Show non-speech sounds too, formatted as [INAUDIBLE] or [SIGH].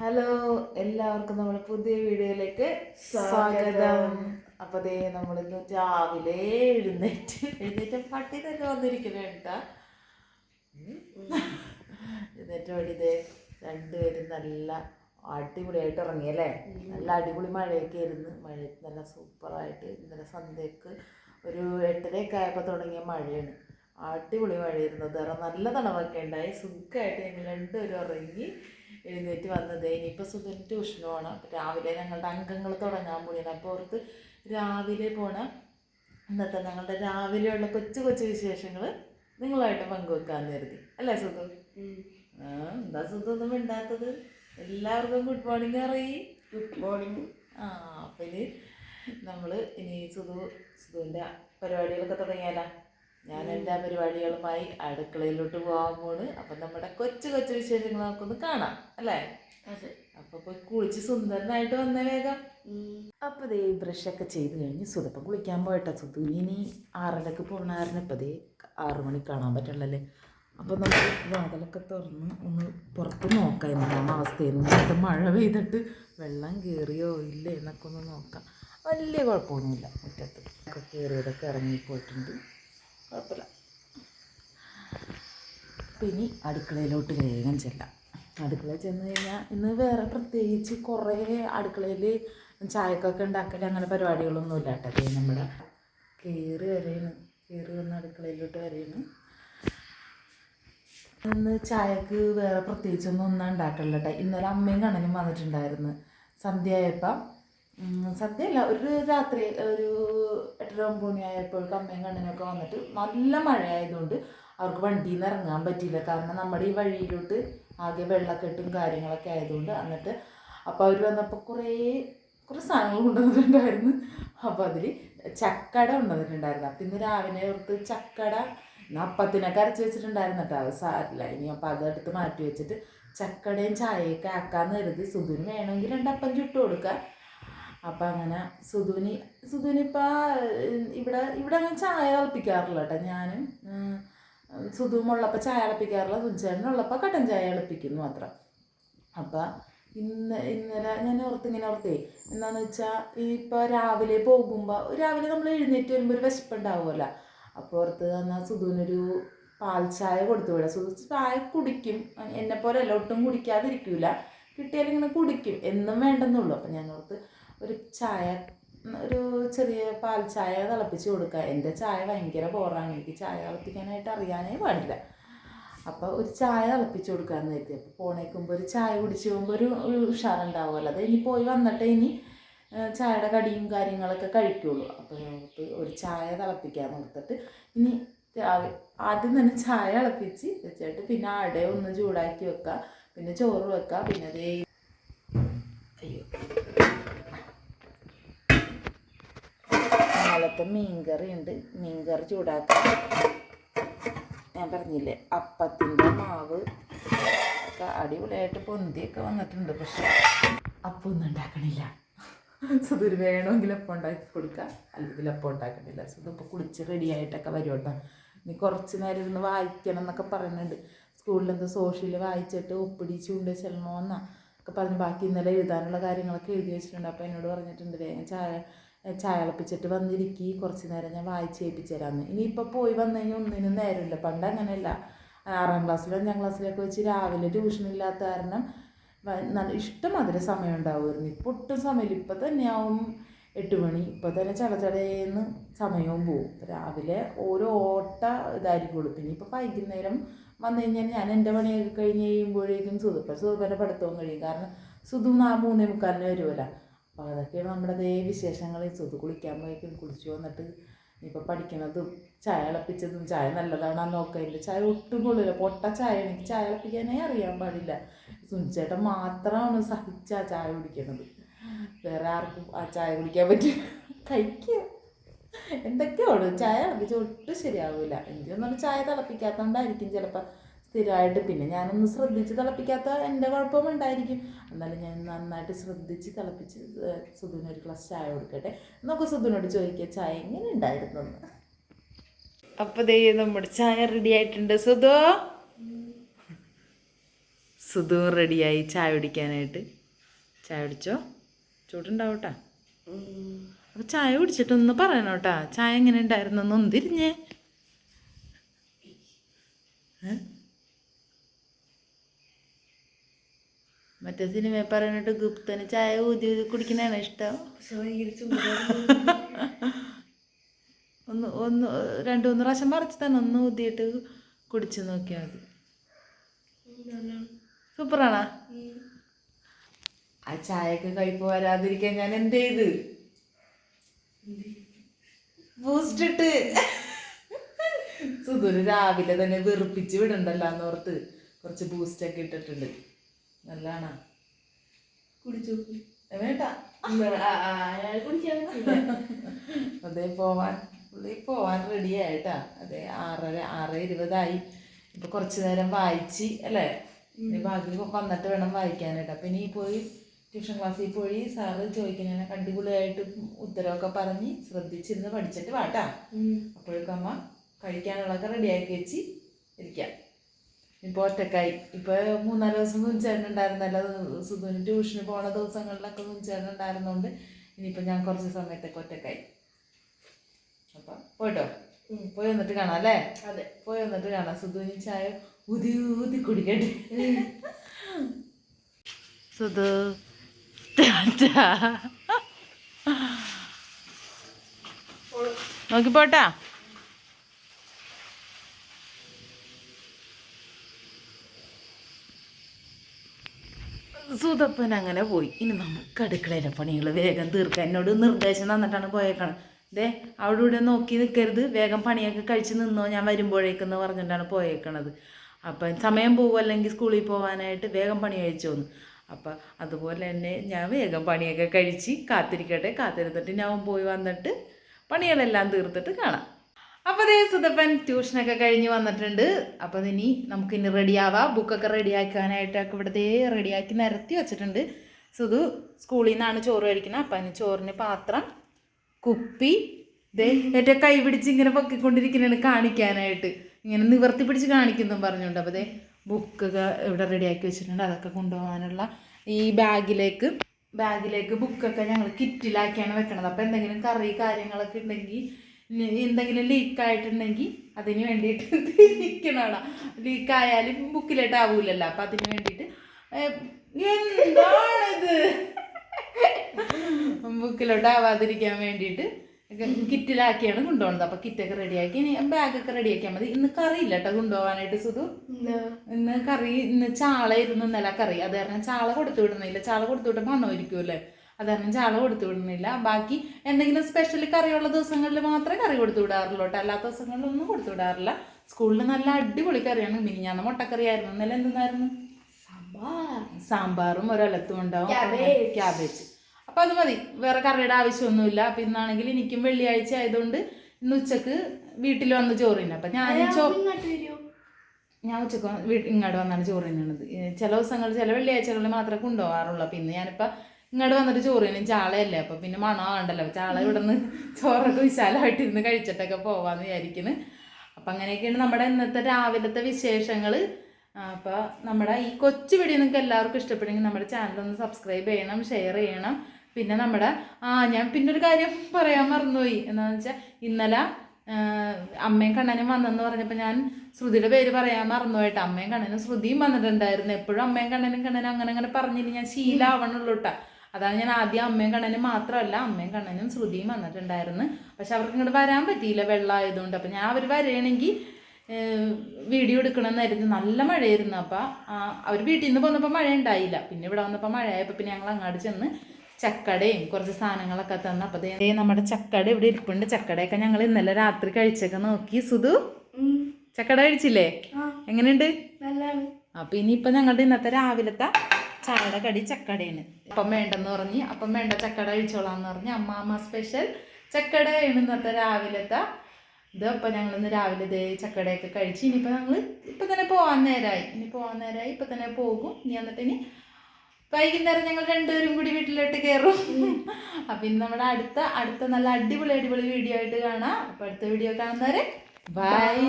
Hello എല്ലാവർക്കും നമ്മൾ പുതിയ വീഡിയോയിലേക്ക് സ്വാഗതം. അപ്പൊ ദേ നമ്മളിന്ന് രാവിലെ എഴുന്നേറ്റ് എഴുന്നേറ്റ് പട്ടി തന്നെ വന്നിരിക്കണേട്ടാ എഴുന്നേറ്റ് വഴി ദേ രണ്ടുപേരും നല്ല അടിപൊളിയായിട്ട് ഇറങ്ങിയല്ലേ നല്ല അടിപൊളി മഴയൊക്കെ ആയിരുന്നു. മഴ നല്ല സൂപ്പറായിട്ട് ഇന്നലെ സന്ധ്യക്ക് ഒരു എട്ടരയൊക്കെ ആയപ്പോൾ തുടങ്ങിയ മഴയാണ്. അടിപൊളി മഴയായിരുന്നു. തറ നല്ല തണവൊക്കെ ഉണ്ടായി. സുഖമായിട്ട് ഞങ്ങൾ രണ്ടുപേരും ഇറങ്ങി എഴുന്നേറ്റ് വന്നത്. ഇനിയിപ്പോൾ സുഖം ട്യൂഷനുമാണ് അപ്പോൾ രാവിലെ ഞങ്ങളുടെ അംഗങ്ങൾ തുടങ്ങാൻ കൂടിയാണ് അപ്പോൾ ഓർത്ത് രാവിലെ പോണ. ഇന്നത്തെ ഞങ്ങളുടെ രാവിലെയുള്ള കൊച്ചു കൊച്ചു വിശേഷങ്ങൾ നിങ്ങളായിട്ട് പങ്കുവെക്കാമെന്ന് കരുതി. അല്ലേ സുഖം എന്താ സുഖം ഒന്നും മിണ്ടാത്തത്? എല്ലാവർക്കും ഗുഡ് മോർണിംഗ് അറിയി ഗുഡ് മോർണിംഗ് ആ അപ്പം ഇനി നമ്മൾ ഇനി സുധു സുധുവിന്റെ പരിപാടികളൊക്കെ തുടങ്ങിയാലോ? ഞാൻ എന്റെ പരിപാടികളുമായി അടുക്കളയിലോട്ട് പോകാൻ പോണ്. അപ്പം നമ്മുടെ കൊച്ചു കൊച്ചു വിശേഷങ്ങൾ നമുക്കൊന്ന് കാണാം അല്ലേ? അപ്പൊ അപ്പോൾ പോയി കുളിച്ച് സുന്ദരനായിട്ട് വന്ന വേഗം. അപ്പൊ ദേ ബ്രഷൊക്കെ ചെയ്ത് കഴിഞ്ഞ് സുതപ്പം കുളിക്കാൻ പോയിട്ടാ. സുതു ഇനി ആറരക്ക് പോകണായിരുന്നു ഇപ്പൊ ദേ ആറു മണി കാണാൻ പറ്റുള്ളല്ലേ അപ്പോൾ നമുക്ക് വാതിലൊക്കെ തുറന്ന് ഒന്ന് പുറത്ത് നോക്കാം. എന്താണ് അവസ്ഥയെന്ന് ഇന്നത്തെ മഴ പെയ്തിട്ട് വെള്ളം കയറിയോ ഇല്ലേ എന്നൊക്കെ ഒന്ന് നോക്കാം. വലിയ കുഴപ്പമൊന്നുമില്ല. മുറ്റത്ത് ഒക്കെ കയറിയതൊക്കെ ഇറങ്ങിപ്പോയിട്ടുണ്ട്. കുഴപ്പമില്ല. പിന്നെ അടുക്കളയിലോട്ട് വേഗം ചെല്ലാം. അടുക്കളയിൽ ചെന്ന് കഴിഞ്ഞാൽ ഇന്ന് വേറെ പ്രത്യേകിച്ച് കുറേ അടുക്കളയിൽ ചായക്കൊക്കെ ഉണ്ടാക്കൽ അങ്ങനെ പരിപാടികളൊന്നും ഇല്ല കേട്ടോ. ദേ നമ്മുടെ കയറി വരെയാണ് കയറി വന്ന് അടുക്കളയിലോട്ട് വരെയാണ് ഇന്ന് ചായക്ക് വേറെ പ്രത്യേകിച്ചൊന്നും ഒന്നും ഉണ്ടാക്കലില്ല കേട്ടോ. ഇന്നലെ അമ്മയും കണ്ണനും വന്നിട്ടുണ്ടായിരുന്നു. സന്ധ്യ അല്ല ഒരു രാത്രി ഒരു എട്ടര ഒമ്പത് മണിയായപ്പോഴേക്കും അമ്മയും കണ്ണനൊക്കെ വന്നിട്ട് നല്ല മഴയായതുകൊണ്ട് അവർക്ക് വണ്ടിയിൽ നിന്ന് ഇറങ്ങാൻ പറ്റിയില്ല. കാരണം നമ്മുടെ ഈ വഴിയിലോട്ട് ആകെ വെള്ളക്കെട്ടും കാര്യങ്ങളൊക്കെ ആയതുകൊണ്ട് എന്നിട്ട് അപ്പോൾ അവർ വന്നപ്പോൾ കുറേ കുറേ സാധനങ്ങൾ കൊണ്ടുവന്നിട്ടുണ്ടായിരുന്നു. അപ്പോൾ അതിൽ ചക്കട കൊണ്ടുവന്നിട്ടുണ്ടായിരുന്നു. അപ്പം ഇന്ന് രാവിലെ ഓർത്ത് ചക്കട അപ്പത്തിനൊക്കെ അരച്ച് വെച്ചിട്ടുണ്ടായിരുന്നു. കേട്ടോ അത് സാരില്ല ഇനി അപ്പോൾ അതെടുത്ത് മാറ്റി വെച്ചിട്ട് ചക്കടയും ചായയൊക്കെ ആക്കാമെന്ന് കരുതി. സുധുവിന് വേണമെങ്കിൽ രണ്ടപ്പം ചുട്ട് കൊടുക്കുക അപ്പം അങ്ങനെ സുധുനി സുധുനിപ്പോൾ ഇവിടെ ഇവിടെ അങ്ങനെ ചായ തിളപ്പിക്കാറില്ല കേട്ടോ ഞാനും സുധുമുള്ളപ്പോൾ ചായ തിളപ്പിക്കാറില്ല. സുചേട്ടനുള്ളപ്പോൾ കട്ടൻ ചായ തിളപ്പിക്കുന്നു മാത്രം. അപ്പം ഇന്ന് ഇന്നലെ ഞാൻ ഓർത്ത് ഇങ്ങനെ ഓർത്തേ എന്താന്ന് വെച്ചാൽ ഇപ്പോൾ രാവിലെ പോകുമ്പോൾ രാവിലെ നമ്മൾ എഴുന്നേറ്റ് വരുമ്പോൾ ഒരു വിശപ്പുണ്ടാവുമല്ലോ അപ്പോൾ ഓർത്ത് എന്നാൽ സുധുവിനൊരു പാൽ ചായ കൊടുത്തു വിടാം. സുധു ചായ കുടിക്കും. എന്നെപ്പോലെ പോലെ അല്ല ഒട്ടും കുടിക്കാതിരിക്കില്ല കിട്ടിയാലിങ്ങനെ കുടിക്കും. എന്നും വേണ്ടെന്നുള്ളൂ. അപ്പം ഞാൻ ഓർത്ത് ഒരു ചായ ഒരു ചെറിയ പാൽ ചായ തിളപ്പിച്ച് കൊടുക്കുക. എന്റെ ചായ ഭയങ്കര ബോറാണ് എനിക്ക് ചായ തിളപ്പിക്കാനായിട്ട് അറിയാനേ പാടില്ല. അപ്പോൾ ഒരു ചായ തിളപ്പിച്ച് കൊടുക്കാമെന്ന് കരുതി. അപ്പോൾ പോണേക്കുമ്പോൾ ഒരു ചായ കുടിച്ച് പോകുമ്പോൾ ഒരു ഉഷാറുണ്ടാവുമല്ലോ. അത് ഇനി പോയി വന്നിട്ട് ഇനി ചായയുടെ കടിയും കാര്യങ്ങളൊക്കെ കഴിക്കുള്ളൂ. അപ്പോൾ നമുക്ക് ഒരു ചായ തിളപ്പിക്കാൻ നിർത്തിട്ട് ഇനി ആദ്യം തന്നെ ചായ തിളപ്പിച്ച് വെച്ചിട്ട് പിന്നെ അട ഒന്ന് ചൂടാക്കി വെക്കുക. പിന്നെ ചോറ് വെക്കുക. പിന്നെ അതേ അയ്യോ. ഇന്നലത്തെ മീൻകറി ഉണ്ട്. മീൻകറി ചൂടാക്കാം ഞാൻ പറഞ്ഞില്ലേ അപ്പത്തിന്റെ മാവ് ഒക്കെ അടിപൊളിയായിട്ട് പൊന്തിയൊക്കെ വന്നിട്ടുണ്ട് പക്ഷെ അപ്പൊന്നും ഉണ്ടാക്കണില്ല. സുധുര് വേണമെങ്കിൽ അപ്പം ഉണ്ടാക്കി കൊടുക്കുക അല്ലെങ്കിൽ അപ്പം ഉണ്ടാക്കണില്ല. സുധു ഇപ്പോൾ കുളിച്ച് റെഡിയായിട്ടൊക്കെ വരും കേട്ടോ. ഇനി കുറച്ച് നേരം ഇരുന്ന് വായിക്കണം എന്നൊക്കെ പറയുന്നുണ്ട്. സ്കൂളിൽ എന്തോ സോഷ്യൽ വായിച്ചിട്ട് ഒപ്പിടിച്ച് കൊണ്ട് ചെല്ലണമെന്നാ ഒക്കെ പറഞ്ഞ് ബാക്കി ഇന്നലെ എഴുതാനുള്ള കാര്യങ്ങളൊക്കെ എഴുതി വെച്ചിട്ടുണ്ട്. അപ്പോൾ എന്നോട് പറഞ്ഞിട്ടുണ്ട് വേഗം ചായ ചായ അളപ്പിച്ചിട്ട് വന്നിരിക്കി. കുറച്ച് നേരം ഞാൻ വായിച്ച് ഏൽപ്പിച്ചു തരാമെന്ന് ഇനിയിപ്പോൾ പോയി വന്നു കഴിഞ്ഞാൽ ഒന്നിനും നേരമില്ല. പണ്ട് അങ്ങനെയല്ല. ആറാം ക്ലാസ്സിലും അഞ്ചാം ക്ലാസ്സിലൊക്കെ വെച്ച് രാവിലെ ട്യൂഷൻ ഇല്ലാത്ത കാരണം നല്ല ഇഷ്ടം അതിന് സമയം ഉണ്ടാവുമായിരുന്നു. ഇപ്പോൾ ഒട്ടും സമയമില്ല. ഇപ്പം തന്നെയാവും എട്ട് മണി. ഇപ്പം തന്നെ ചടചടേന്ന് സമയവും പോവും. രാവിലെ ഓരോ ഓട്ട ഇതായിരിക്കുള്ളൂ. പിന്നെ ഇപ്പോൾ വൈകുന്നേരം വന്നു കഴിഞ്ഞാൽ ഞാൻ എന്റെ പണിയൊക്കെ കഴിഞ്ഞ് കഴിയുമ്പോഴേക്കും സുധുപ്പൻ സുധുപ്പന്റെ പഠിത്തവും കഴിയും. കാരണം സുധു നാ മൂന്നേ മുക്കാലിന് വരുമല്ലോ അപ്പോൾ അതൊക്കെയാണ് നമ്മുടെ അതേ വിശേഷങ്ങൾ സുധു കുളിക്കാൻ പോയേക്കും കുളിച്ചു വന്നിട്ട് ഇപ്പോൾ പഠിക്കണതും ചായ ഇളപ്പിച്ചതും ചായ നല്ലതാണെന്ന് നോക്കുക ചായ ഒട്ടും കൊള്ളില്ല പൊട്ട ചായ എനിക്ക് ചായ ഇളപ്പിക്കാനേ അറിയാൻ പാടില്ല. സുനിച്ചേട്ടൻ മാത്രമാണ് സഹിച്ച ചായ കുടിക്കുന്നത് വേറെ ആർക്കും ആ ചായ കുടിക്കാൻ പറ്റും കഴിക്കുക എന്തൊക്കെയാണ് ചായ തിളപ്പിച്ച് ഒട്ടും ശരിയാവില്ല എനിക്കൊന്നും ചായ തിളപ്പിക്കാത്തതുകൊണ്ടായിരിക്കും ചിലപ്പോൾ സ്ഥിരമായിട്ട് പിന്നെ ഞാനൊന്ന് ശ്രദ്ധിച്ച് തിളപ്പിക്കാത്ത എന്റെ കുഴപ്പം ഉണ്ടായിരിക്കും. എന്നാലും ഞാൻ നന്നായിട്ട് ശ്രദ്ധിച്ച് തിളപ്പിച്ച് സുധുവിന് ഒരു ഗ്ലാസ് ചായ കൊടുക്കട്ടെ. നമുക്ക് സുധുവിനോട് ചോദിക്കുക ചായ എങ്ങനെ ഉണ്ടായിരുന്നു അപ്പോൾ ദേ നമ്മുടെ ചായ റെഡി ആയിട്ടുണ്ട്. സുധു? സുധു റെഡിയായി ചായ കുടിക്കാനായിട്ട്. ചായ കുടിച്ചോ? ചൂടുണ്ടാവട്ടാ. അപ്പോൾ ചായ കുടിച്ചിട്ടൊന്ന് പറയണോട്ടാ. ചായ എങ്ങനെ ഉണ്ടായിരുന്നു ഒന്ന് തിരിഞ്ഞേ. മറ്റേ സിനിമ പറഞ്ഞിട്ട് ഗുപ്തന് ചായ ഊതി ഊതി കുടിക്കുന്നതാണ് ഇഷ്ടം. ഒന്ന് ഒന്ന് രണ്ട് മൂന്ന് പ്രാവശ്യം മറിച്ച് തന്നെ ഒന്ന് ഊതിയിട്ട് കുടിച്ച് നോക്കിയാൽ മതി. സൂപ്പറാണാ? ആ ചായക്ക് കഴിപ്പ് വരാതിരിക്കാൻ ഞാൻ എന്ത് ചെയ്ത്? ബൂസ്റ്റ് ഇട്ട്. സുധുര് രാവിലെ തന്നെ വെറുപ്പിച്ച് വിടണ്ടല്ലോ എന്നോർത്ത്. കുറച്ച് ബൂസ്റ്റൊക്കെ ഇട്ടിട്ടുണ്ട്. നല്ലതാണാ? കുടിച്ചു? വേണ്ട. അതെ പോവാൻ പുള്ളി പോവാൻ റെഡി ആയിട്ടാ. അതെ ആറര ആറ് ഇരുപതായി. ഇപ്പൊ കുറച്ചു നേരം വായിച്ച് അല്ലേ? ബാക്കി വന്നിട്ട് വേണം വായിക്കാനായിട്ട്. അപ്പൊ ഇനി പോയി ട്യൂഷൻ ക്ലാസ്സിൽ പോയി സാറ് ചോദിക്കുന്നതിനെ അടിപൊളിയായിട്ട് ഉത്തരവൊക്കെ പറഞ്ഞ് ശ്രദ്ധിച്ചിരുന്ന് പഠിച്ചിട്ട് വാട്ടാ. അപ്പോഴേക്കും അമ്മ കഴിക്കാനുള്ളതൊക്കെ റെഡിയാക്കി വെച്ച് ഇരിക്കാം. ഇപ്പോൾ ഒറ്റക്കായി. ഇപ്പോൾ മൂന്നാൽ ദിവസം കുഞ്ചേട്ടൻ ഉണ്ടായിരുന്നല്ലോ സുധുവിന് ട്യൂഷന് പോണ ദിവസങ്ങളിലൊക്കെ കുഞ്ചേട്ടനുണ്ടായിരുന്നോണ്ട് ഇനിയിപ്പോൾ ഞാൻ കുറച്ച് സമയത്തൊക്കെ ഒറ്റക്കായി. അപ്പം പോയിട്ടോ? പോയി വന്നിട്ട് കാണാം അല്ലേ? അതെ. പോയി വന്നിട്ട് കാണാം. സുധുവിന് ചായ ഊതി ഊതി കുടിക്കട്ടെ. സുധു. നോക്കി പോട്ടാ സുതപ്പൻ അങ്ങനെ പോയി. ഇനി നമുക്ക് അടുക്കളയിലെ പണികൾ വേഗം തീർക്കാം. എന്നോട് നിർദ്ദേശം തന്നിട്ടാണ് പോയേക്കണം. ദേ അവിടെ ഇവിടെ നോക്കി നിൽക്കരുത് വേഗം പണിയൊക്കെ കഴിച്ച് നിന്നോ ഞാൻ വരുമ്പോഴേക്കെന്ന് പറഞ്ഞിട്ടാണ് പോയേക്കണത്. അപ്പം സമയം പോകും അല്ലെങ്കിൽ സ്കൂളിൽ പോകാനായിട്ട് വേഗം പണി കഴിച്ചു വന്നു അപ്പം അതുപോലെ തന്നെ ഞാൻ വേഗം പണിയൊക്കെ കഴിച്ച് കാത്തിരിക്കട്ടെ. കാത്തിരുന്നിട്ട് ഞാൻ പോയി വന്നിട്ട് പണികളെല്ലാം തീർത്തിട്ട് കാണാം. അപ്പോൾ അതേ സുതപ്പൻ ട്യൂഷനൊക്കെ കഴിഞ്ഞ് വന്നിട്ടുണ്ട്. അപ്പോൾ ഇനി നമുക്ക് ഇനി റെഡിയാവാം. ബുക്കൊക്കെ റെഡിയാക്കാനായിട്ടൊക്കെ ഇവിടുത്തെ റെഡിയാക്കി നിരത്തി വെച്ചിട്ടുണ്ട്. സുധു സ്കൂളിൽ നിന്നാണ് ചോറ് കഴിക്കുന്നത്. അപ്പം അതിന് ചോറിന് പാത്രം കുപ്പി ദേ ഏറ്റവും കൈ പിടിച്ച് ഇങ്ങനെ പൊക്കിക്കൊണ്ടിരിക്കുന്നതാണ് കാണിക്കാനായിട്ട്. ഇങ്ങനെ നിവർത്തി പിടിച്ച് കാണിക്കുന്നു പറഞ്ഞുകൊണ്ട് അപ്പോൾ ദേ ബുക്കൊക്കെ ഇവിടെ റെഡിയാക്കി വെച്ചിട്ടുണ്ട്. അതൊക്കെ കൊണ്ടുപോകാനുള്ള ഈ ബാഗിലേക്ക് ബാഗിലേക്ക് ബുക്കൊക്കെ ഞങ്ങൾ കിറ്റിലാക്കിയാണ് വെക്കണത്. അപ്പോൾ എന്തെങ്കിലും കറി കാര്യങ്ങളൊക്കെ ഉണ്ടെങ്കിൽ എന്തെങ്കിലും ലീക്ക് ആയിട്ടുണ്ടെങ്കിൽ അതിന് വേണ്ടിയിട്ട് നിൽക്കണോട ലീക്ക് ആയാലും ബുക്കിലോട്ട് ആവൂലല്ലോ. അപ്പം അതിന് വേണ്ടിയിട്ട് എന്താണിത്? ബുക്കിലോട്ട് ആവാതിരിക്കാൻ വേണ്ടിയിട്ട് കിറ്റിലാക്കിയാണ് കൊണ്ടുപോകുന്നത്. അപ്പോൾ കിറ്റൊക്കെ റെഡിയാക്കി ഇനി ബാഗൊക്കെ റെഡിയാക്കിയാൽ മതി. ഇന്ന് കറി ഇല്ല കേട്ടോ കൊണ്ടുപോകാനായിട്ട് സുധു. ഇന്ന് കറി ഇന്ന് ചാള ഇരുന്ന് ഇന്നലെ കറി. അത് കാരണം ചാള കൊടുത്തു വിടുന്നില്ല. ചാള കൊടുത്തു വിട്ടാൽ മണമായിരിക്കുമല്ലേ അത് കാരണം ചാള കൊടുത്തു വിടുന്നില്ല. ബാക്കി എന്തെങ്കിലും സ്പെഷ്യൽ കറിയുള്ള ദിവസങ്ങളിൽ മാത്രമേ കറി കൊടുത്തു വിടാറുള്ളൂ കേട്ടോ. അല്ലാത്ത ദിവസങ്ങളിലൊന്നും കൊടുത്തു വിടാറില്ല. സ്കൂളിൽ നല്ല അടിപൊളി കറിയാണ്. മിനിഞ്ഞാന്ന് മുട്ടക്കറി ആയിരുന്നു ഇന്നലെ എന്തെന്നായിരുന്നു? സാമ്പാറും ഒരലത്തും ഉണ്ടാവും. ക്യാബേജ് അപ്പോൾ അത് മതി. വേറെ കറിയുടെ ആവശ്യമൊന്നുമില്ല. അപ്പം ഇന്നാണെങ്കിൽ എനിക്കും വെള്ളിയാഴ്ച ആയതുകൊണ്ട് ഇന്ന് ഉച്ചയ്ക്ക് വീട്ടിൽ വന്ന് ചോറിന്. അപ്പം ഞാൻ ചോ ഞാൻ ഉച്ചയ്ക്ക് ഇങ്ങോട്ട് വന്നാണ് ചോറിനുള്ളത് ചില ദിവസങ്ങൾ ചില വെള്ളിയാഴ്ചകളിൽ മാത്രമേ കൊണ്ടുപോകാറുള്ളൂ. അപ്പം ഇന്ന് ഞാനിപ്പോൾ ഇങ്ങോട്ട് വന്നിട്ട് ചോറ് തിന്നും ചാളയല്ലേ? അപ്പം പിന്നെ മണമാണ്ടല്ലോ ചാള ഇവിടെ നിന്ന് [LAUGHS] ചോറൊക്കെ വിശാലമായിട്ടിരുന്ന് കഴിച്ചിട്ടൊക്കെ പോവാന്ന് വിചാരിക്കുന്നു അപ്പം അങ്ങനെയൊക്കെയാണ് നമ്മുടെ ഇന്നത്തെ രാവിലത്തെ വിശേഷങ്ങൾ അപ്പോൾ നമ്മുടെ ഈ കൊച്ചു വീഡിയോ നിങ്ങൾക്ക് എല്ലാവർക്കും ഇഷ്ടപ്പെടുമെങ്കിൽ നമ്മുടെ ചാനൽ ഒന്ന് സബ്സ്ക്രൈബ് ചെയ്യണം ഷെയർ ചെയ്യണം. പിന്നെ നമ്മുടെ ആ ഞാൻ പിന്നെ ഒരു കാര്യം പറയാൻ മറന്നുപോയി. എന്താണെന്ന് വെച്ചാൽ ഇന്നലെ അമ്മയും കണ്ണനും വന്നെന്ന് പറഞ്ഞപ്പോൾ ഞാൻ ശ്രുതിയുടെ പേര് പറയാൻ മറന്നു പോയിട്ട് അമ്മയും കണ്ണനും ശ്രുതിയും വന്നിട്ടുണ്ടായിരുന്നു. എപ്പോഴും അമ്മയും കണ്ണനും കണ്ണനും അങ്ങനെ അങ്ങനെ പറഞ്ഞിട്ട് ഞാൻ ശീലാവണുള്ളൂ കേട്ടോ അതാണ് ഞാൻ ആദ്യം അമ്മയും കണ്ണനും മാത്രമല്ല അമ്മയും കണ്ണനും ശ്രുതിയും വന്നിട്ടുണ്ടായിരുന്നു. പക്ഷെ അവർക്ക് ഇങ്ങോട്ട് വരാൻ പറ്റിയില്ല വെള്ളം ആയതുകൊണ്ട് അപ്പം ഞാൻ അവർ വരികയാണെങ്കിൽ വീഡിയോ എടുക്കണമെന്നായിരുന്നു. നല്ല മഴയായിരുന്നു. അപ്പം അവർ വീട്ടിൽ നിന്ന് പോന്നപ്പോൾ മഴ ഉണ്ടായില്ല പിന്നെ ഇവിടെ വന്നപ്പോൾ മഴയായപ്പോൾ പിന്നെ ഞങ്ങൾ അങ്ങോട്ട് ചെന്ന് ചക്കടയും കുറച്ച് സാധനങ്ങളൊക്കെ തന്നു. അപ്പോൾ ദേ നമ്മുടെ ചക്കട ഇവിടെ ഇരിപ്പുണ്ട്. ചക്കടയൊക്കെ ഞങ്ങൾ ഇന്നലെ രാത്രി കഴിച്ചൊക്കെ നോക്കി. സുധു ചക്കട കഴിച്ചില്ലേ? എങ്ങനെയുണ്ട്? അപ്പം ഇനിയിപ്പോൾ ഞങ്ങളുടെ ഇന്നത്തെ രാവിലത്തെ ചായയുടെ കടി ചക്കടയാണ്. അപ്പം വേണ്ടെന്ന് പറഞ്ഞ് അപ്പം വേണ്ട ചക്കട കഴിച്ചോളാന്ന് പറഞ്ഞ് അമ്മാമ്മ സ്പെഷ്യൽ ചക്കടയാണ് ഇന്നത്തെ രാവിലത്തെ ഇത് അപ്പം ഞങ്ങൾ ഇന്ന് രാവിലെ ഇതേ ചക്കടയൊക്കെ കഴിച്ച് ഇനിയിപ്പോൾ ഞങ്ങൾ ഇപ്പം തന്നെ പോകാൻ നേരമായി ഇനി പോകാൻ നേരമായി ഇപ്പം തന്നെ പോകും. ഇനി എന്നിട്ട് ഇനി വൈകുന്നേരം ഞങ്ങൾ രണ്ടുപേരും കൂടി വീട്ടിലോട്ട് കയറും. അപ്പം ഇന്ന് നമ്മുടെ അടുത്ത അടുത്ത നല്ല അടിപൊളി അടിപൊളി വീഡിയോ ആയിട്ട് കാണാം. അപ്പം അടുത്ത വീഡിയോ കാണുന്നവരെ ബൈ.